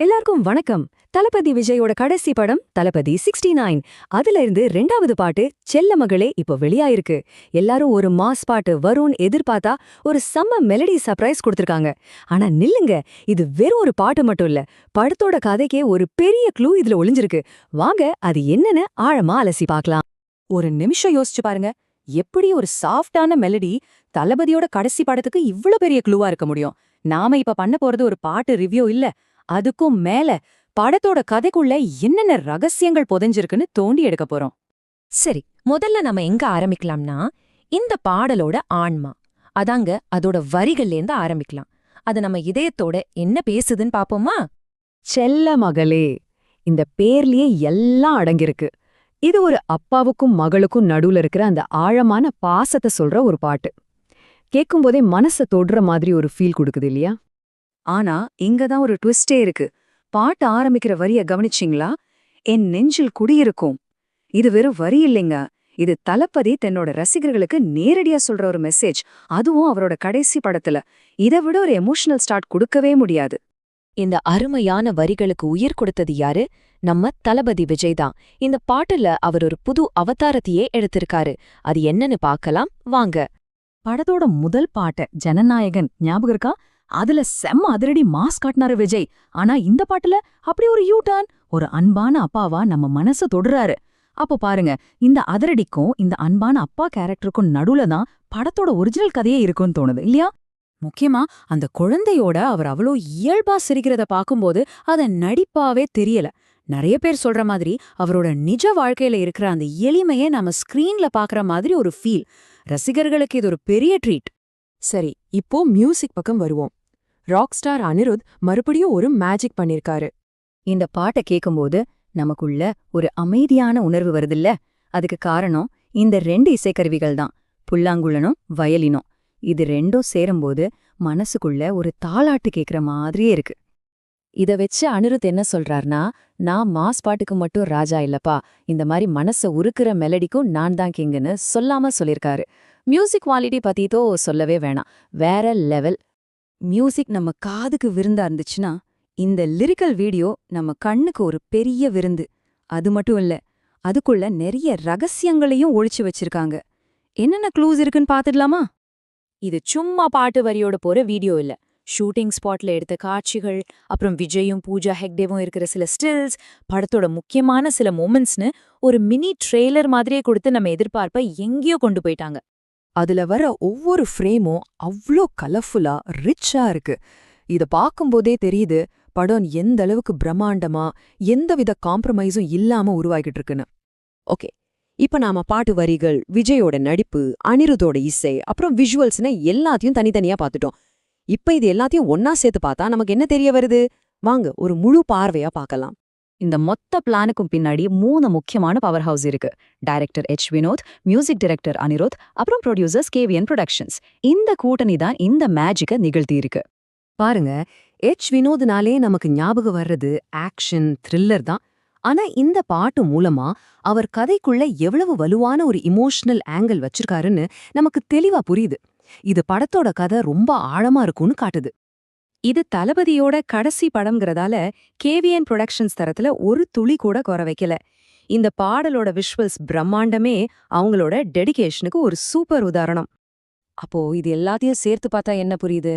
எல்லாருக்கும் வணக்கம். தளபதி விஜயோட கடைசி படம் தளபதி சிக்ஸ்டி நைன். அதுல இருந்து ரெண்டாவது பாட்டு செல்ல மகளே இப்போ வெளியாயிருக்கு. எல்லாரும் ஒரு மாஸ் பாட்டு வரும்னு எதிர்பார்த்தா ஒரு செம்ம மெலடி சர்ப்ரைஸ் கொடுத்துருக்காங்க. ஆனா நில்லுங்க இது வெறும் ஒரு பாட்டு மட்டும் இல்ல படத்தோட கதைக்கே ஒரு பெரிய க்ளூ இதுல ஒளிஞ்சிருக்கு. வாங்க அது என்னன்னு ஆழமா அலசி பார்க்கலாம். ஒரு நிமிஷம் யோசிச்சு பாருங்க எப்படி ஒரு சாஃப்டான மெலடி தளபதியோட கடைசி படத்துக்கு இவ்ளோ பெரிய க்ளூவா இருக்க முடியும்? நாம இப்ப பண்ண போறது ஒரு பாட்டு ரிவ்யூ இல்ல அதுக்கும் மேல படத்தோட கதைக்குள்ள என்னென்ன ரகசியங்கள் புதைஞ்சிருக்குன்னு தோண்டி எடுக்க போறோம். சரி முதல்ல நம்ம எங்க ஆரம்பிக்கலாம்னா இந்த பாடலோட ஆன்மா. அதாங்க அதோட வரிகள்லேருந்து ஆரம்பிக்கலாம். அது நம்ம இதயத்தோட என்ன பேசுதுன்னு பாப்போமா? செல்ல மகளே இந்த பேர்லயே எல்லாம் அடங்கியிருக்கு. இது ஒரு அப்பாவுக்கும் மகளுக்கும் நடுவுல இருக்கிற அந்த ஆழமான பாசத்தை சொல்ற ஒரு பாட்டு. கேட்கும்போதே மனச தொடுற மாதிரி ஒரு ஃபீல் கொடுக்குது இல்லையா? ஆனா இங்கதான் ஒரு ட்விஸ்டே இருக்கு. பாட்டு ஆரம்பிக்கிற வரிய கவனிச்சிங்களா? என் நெஞ்சில் குடியிருக்கும். இது வெறும் வரி இல்லைங்க. இது தளபதி தன்னோட ரசிகர்களுக்கு நேரடியா சொல்ற ஒரு மெசேஜ் அதுவும் அவரோட கடைசி படத்துல. இதை விட ஒரு எமோஷனல் ஸ்டார்ட் கொடுக்கவே முடியாது. இந்த அருமையான வரிகளுக்கு உயிர் கொடுத்தது யாரு? நம்ம தளபதி விஜய் தான். இந்த பாட்டுல அவர் ஒரு புது அவதாரத்தையே எடுத்திருக்காரு. அது என்னன்னு பார்க்கலாம். வாங்க. படத்தோட முதல் பாட்டு ஜனநாயகன். ஞாபகம் இருக்கா? அதுல செம்ம அதிரடி மாஸ் காட்டினாரு விஜய். ஆனா இந்த பாட்டுல அப்படி ஒரு யூ டர்ன் ஒரு அன்பான அப்பாவா நம்ம மனச தொடுறாரு. அப்போ பாருங்க இந்த அதிரடிக்கும் இந்த அன்பான அப்பா கேரக்டருக்கும் நடுவுல தான் படத்தோட ஒரிஜினல் கதையே இருக்கும்னு தோணுது இல்லையா? முக்கியமா அந்த குழந்தையோட அவர் அவ்வளோ இயல்பா சிரிக்கிறத பாக்கும்போது அத நடிப்பாவே தெரியல. நிறைய பேர் சொல்ற மாதிரி அவரோட நிஜ வாழ்க்கையில இருக்கிற அந்த எளிமையை நம்ம ஸ்கிரீன்ல பாக்குற மாதிரி ஒரு ஃபீல் ரசிகர்களுக்கு இது ஒரு பெரிய ட்ரீட் சரி இப்போ மியூசிக் பக்கம் வருவோம். ராக் ஸ்டார் அனிருத் மறுபடியும் ஒரு மேஜிக் பண்ணிருக்காரு. இந்த பாட்டை கேட்கும்போது நமக்குள்ள ஒரு அமைதியான உணர்வு வருதுல்ல? அதுக்கு காரணம் இந்த ரெண்டு இசைக்கருவிகள் தான். புல்லாங்குழனும் வயலினும். இது ரெண்டும் சேரும்போது மனசுக்குள்ள ஒரு தாளாட்டு கேக்குற மாதிரியே இருக்கு. இத வச்சு அனிருத் என்ன சொல்றார்னா நான் மாஸ் பாட்டுக்கு மட்டும் ராஜா இல்லப்பா. இந்த மாதிரி மனச உருக்குற மெலடிக்கும் நான் தான் கிங்குன்னு சொல்லாம சொல்லிருக்காரு. மியூசிக் குவாலிட்டி பத்தித்தோ சொல்லவே வேணாம். வேற லெவல். மியூசிக் நம்ம காதுக்கு விருந்தா இருந்துச்சுன்னா இந்த லிரிக்கல் வீடியோ நம்ம கண்ணுக்கு ஒரு பெரிய விருந்து. அது மட்டும் இல்ல அதுக்குள்ள நிறைய ரகசியங்களையும் ஒழிச்சு வச்சிருக்காங்க. என்னென்ன க்ளூஸ் இருக்குன்னு பாத்துடலாமா இது சும்மா பாட்டு வரியோட போற வீடியோ இல்ல. ஷூட்டிங் ஸ்பாட்ல எடுத்த காட்சிகள் அப்புறம் விஜயும் பூஜா ஹெக்டேவும் இருக்கிற சில ஸ்டில்ஸ் படத்தோட முக்கியமான சில மூமெண்ட்ஸ்னு ஒரு மினி ட்ரெய்லர் மாதிரியே கொடுத்து நம்ம எதிர்பார்ப்ப எங்கேயோ கொண்டு போயிட்டாங்க. அதுல வர ஒவ்வொரு ஃப்ரேமும் அவ்ளோ கலர்ஃபுல்லா ரிச்சா இருக்கு. இத பாக்கும்போதே தெரியுது படம் எந்த அளவுக்கு பிரம்மாண்டமா எந்தவித காம்ப்ரமைஸும் இல்லாம உருவாகிட்டு இருக்குன்னு. ஓகே இப்ப நாம பாட்டு வரிகள் விஜயோட நடிப்பு அனிருதோட இசை அப்புறம் விஷுவல்ஸ்னு எல்லாத்தையும் தனித்தனியா பார்த்துட்டோம். இப்ப இது எல்லாத்தையும் ஒன்னா சேர்த்து பார்த்தா நமக்கு என்ன தெரிய வருது? வாங்க ஒரு முழு பார்வையா பார்க்கலாம். இந்த மொத்த பிளானுக்கும் பின்னாடி மூணு முக்கியமான பவர் ஹவுஸ் இருக்கு. Director H Vinoth music director Anirudh அப்புறம் ப்ரொடியூசர்ஸ் கேவிஎன் ப்ரொடக்ஷன்ஸ் இந்த கூட்டணி தான் இந்த மேஜிக்கை நிகழ்த்தியிருக்கு. பாருங்க எச் வினோத்னாலே நமக்கு ஞாபகம் வர்றது ஆக்ஷன் த்ரில்லர் தான். ஆனா இந்த பாட்டு மூலமா அவர் கதைக்குள்ள எவ்வளவு வலுவான ஒரு இமோஷனல் ஆங்கிள் வச்சிருக்காருன்னு நமக்கு தெளிவா புரியுது. இது படத்தோட கதை ரொம்ப ஆழமா இருக்கும்னு காட்டுது. இது தளபதியோட கடைசி படம்ங்கிறதால கேவிஎன் ப்ரொடக்ஷன்ஸ் தரத்துல ஒரு துளி கூட குற வைக்கல. இந்த பாடலோட விஷுவல்ஸ் பிரம்மாண்டமே அவங்களோட டெடிகேஷனுக்கு ஒரு சூப்பர் உதாரணம். அப்போ இது எல்லாத்தையும் சேர்த்து பார்த்தா என்ன புரியுது?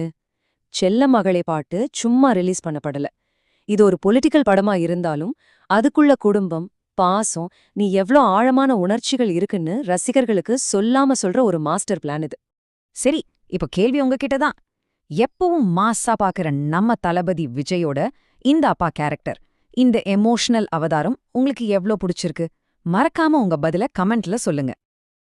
செல்ல மகளே பாட்டு சும்மா ரிலீஸ் பண்ணப்படல. இது ஒரு பொலிட்டிக்கல் படமா இருந்தாலும் அதுக்குள்ள குடும்பம் பாசம் நீ எவ்ளோ ஆழமான உணர்ச்சிகள் இருக்குன்னு ரசிகர்களுக்கு சொல்லாம சொல்ற ஒரு மாஸ்டர் பிளான் இது. சரி இப்ப கேள்வி உங்ககிட்ட தான். எப்பவும் மாஸா பாக்குற நம்ம தளபதி விஜயோட இந்த அப்பா கேரக்டர் இந்த எமோஷனல் அவதாரம் உங்களுக்கு எவ்ளோ பிடிச்சிருக்கு? மறக்காம உங்க பதில கமெண்ட்ல சொல்லுங்க.